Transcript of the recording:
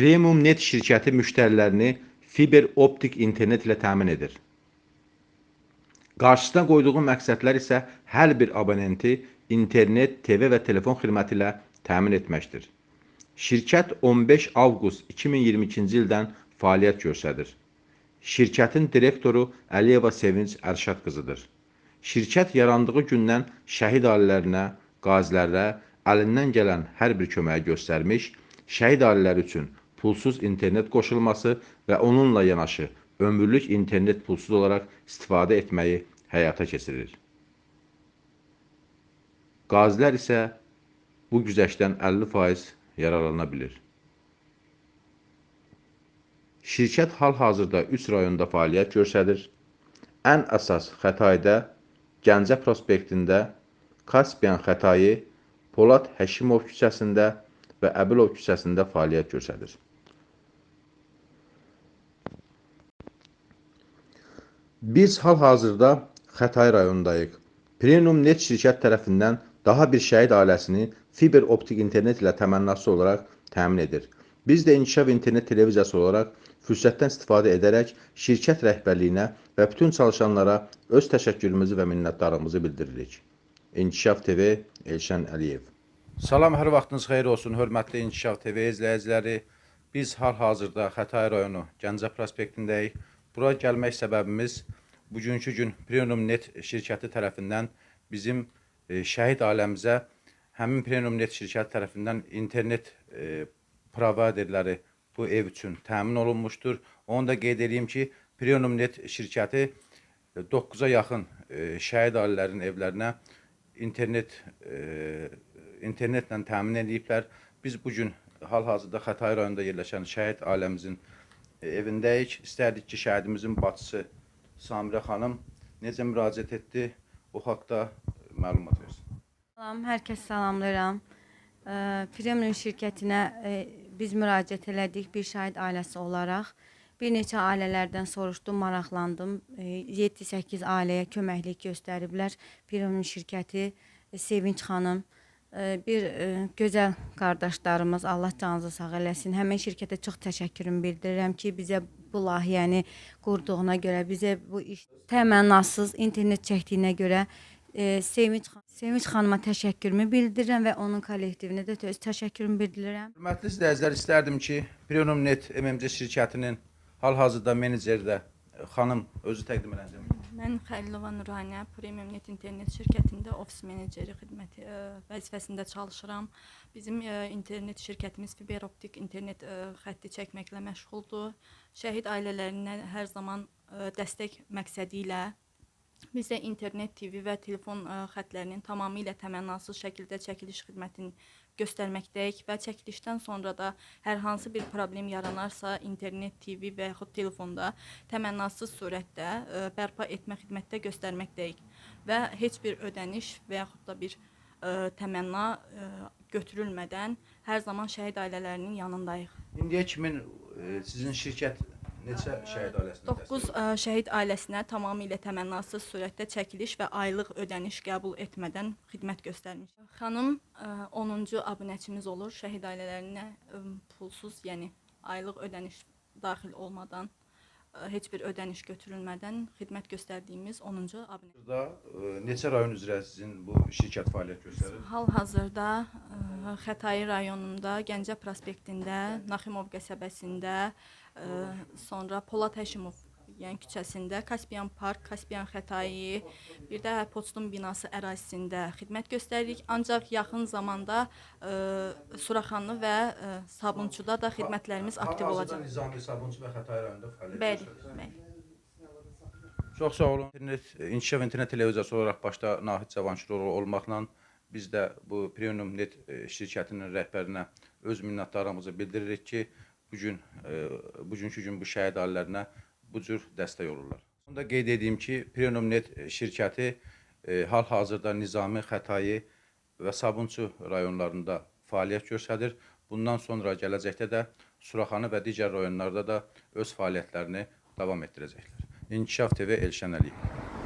Premium Net şirkəti müştərilərini fiber optik internet ilə təmin edir. Qarşısına qoyduğu məqsədlər isə hər bir abonenti internet, TV və telefon xidməti ilə təmin etməkdir. Şirkət 15 avqust 2022-ci ildən fəaliyyət göstərir. Şirkətin direktoru Əliyeva Sevinç Ərşad qızıdır. Şirkət yarandığı gündən şəhid ailələrinə, qazilərə əlindən gələn hər bir köməyi göstərmiş, şəhid ailələri üçün pulsuz internet qoşulması və onunla yanaşı ömürlük internet pulsuz olaraq istifadə etməyi həyata keçirir. Qazilər isə bu güzəştdən 50% yararlana bilir. Şirkət hal-hazırda 3 rayonda fəaliyyət göstərir. Ən əsas Xətayda, Gəncə prospektində, Kaspiyan Xətayi, Polad Həşimov küçəsində və Əbilov küçəsində fəaliyyət göstərir. Biz hal-hazırda Xətai rayonundayıq. Premium Net şirkət tərəfindən daha bir şəhid ailəsini fiber optik internet ilə təmənnası olaraq təmin edir. Biz də İnkişaf İnternet Televiziyası olaraq fürsətdən istifadə edərək şirkət rəhbərliyinə və bütün çalışanlara öz təşəkkürümüzü və minnətdarlığımızı bildiririk. İnkişaf TV Elşən Əliyev. Salam, hər vaxtınız xeyir olsun, hörmətli İnkişaf TV izləyiciləri. Biz hal-hazırda Xətai rayonu Gəncə prospektindəyik. Bura gəlmək səbəbimiz bugünkü gün Premium Net şirkəti tərəfindən bizim e, şəhid ailəmizə həmin Premium Net şirkəti tərəfindən internet e, providerləri bu ev üçün təmin olunmuşdur. Onu da qeyd edeyim ki, Premium Net şirkəti 9-a yaxın e, şəhid ailələrinin evlərinə internet e, internetlə təmin ediblər. Biz bu gün hal-hazırda Xətai rayonunda yerləşən şəhid ailəmizin e, evindəyik. İstərdik ki, şəhidimizin bacısı Samirə xanım necə müraciət etdi, o haqqda məlumat versin. Salam, hər kəs salamlayıram. Premium şirkətinə ə, biz müraciət elədik bir şahid ailəsi olaraq. Bir neçə ailələrdən soruşdum, maraqlandım. Ə, 7-8 ailəyə köməklik göstəriblər. Premium şirkəti Sevinç xanım bir ə, gözəl qardaşlarımız Allah canınızı sağ eləsin. Həmin şirkətə çox təşəkkürümü bildirirəm ki, bizə bu layihəni qurduğuna görə, bizə bu iş təmənnasız internet çəkdiyinə görə e, Sevinç, Sevinç xanıma təşəkkürümü bildirirəm və onun kollektivinə də öz təşəkkürümü bildirirəm. Hörmətli izləyicilər, istərdim ki, Premium Net MMC şirkətinin hal-hazırda meneceri də e, xanım özü təqdim edəcəm. Mən Xəlilova Nuraniyə Premium Net internet şirkətində ofis meneceri xidməti ə, vəzifəsində çalışıram. Bizim ə, internet şirkətimiz fiber optik internet ə, xətti çəkməklə məşğuldur. Şəhid ailələrinə hər zaman ə, dəstək məqsədi ilə biz də internet, TV və telefon ə, xətlərinin tamamilə təmənnasız şəkildə çəkiliş xidmətini göstərməkdəyik və çəkilişdən sonra da hər hansı bir problem yaranarsa internet, TV və yaxud telefonda təmənnasız surətdə ə, bərpa etmə xidmətdə göstərməkdəyik və heç bir ödəniş və yaxud da bir ə, təmənna ə, götürülmədən hər zaman şəhid ailələrinin yanındayıq. İndiyə kimi e, sizin şirkət neçə şəhid ailəsinə 9 ə, şəhid ailəsinə tamamilə təmənnasız surətdə çəkiliş və aylıq ödəniş qəbul etmədən xidmət göstərmiş. Xanım ə, 10-cu abunəçimiz olur. Şəhid ailələrinə pulsuz, yəni aylıq ödəniş daxil olmadan, heç bir ödəniş götürülmədən xidmət göstərdiyimiz 10-cu abunə. Burada neçə rayon üzrə sizin bu şirkət fəaliyyət göstərir? Hal-hazırda Xətai rayonunda, Gəncə prospektində, Naximov qəsəbəsində, sonra Polad Həşimov yəni küçəsində, Kaspiyan Park, Kaspiyan Xətai, bir də Poçtun binası ərazisində xidmət göstəririk. Ancaq yaxın zamanda ə, Suraxanlı və ə, Sabunçuda da xidmətlərimiz aktiv olacaq. Nizami Sabunçu və Xətai rayonunda fəaliyyət Bəli, göstərir. bəli. Çox sağ olun. İnternet, İnkişaf İnternet Televiziyası olaraq başda Nahid Cavanşirov olmaqla biz də bu Premium Net şirkətinin rəhbərinə öz minnətdarlığımızı bildiririk ki, bu gün e, bugünkü gün bu şəhid ailələrinə bu cür dəstək olurlar. Onu da qeyd edeyim ki, Premium Net şirkəti e, hal-hazırda Nizami, Xətai və Sabunçu rayonlarında fəaliyyət göstərir. Bundan sonra gələcəkdə də Suraxanı və digər rayonlarda da öz fəaliyyətlərini davam etdirəcəklər. İnkişaf TV Elşən Əliyev.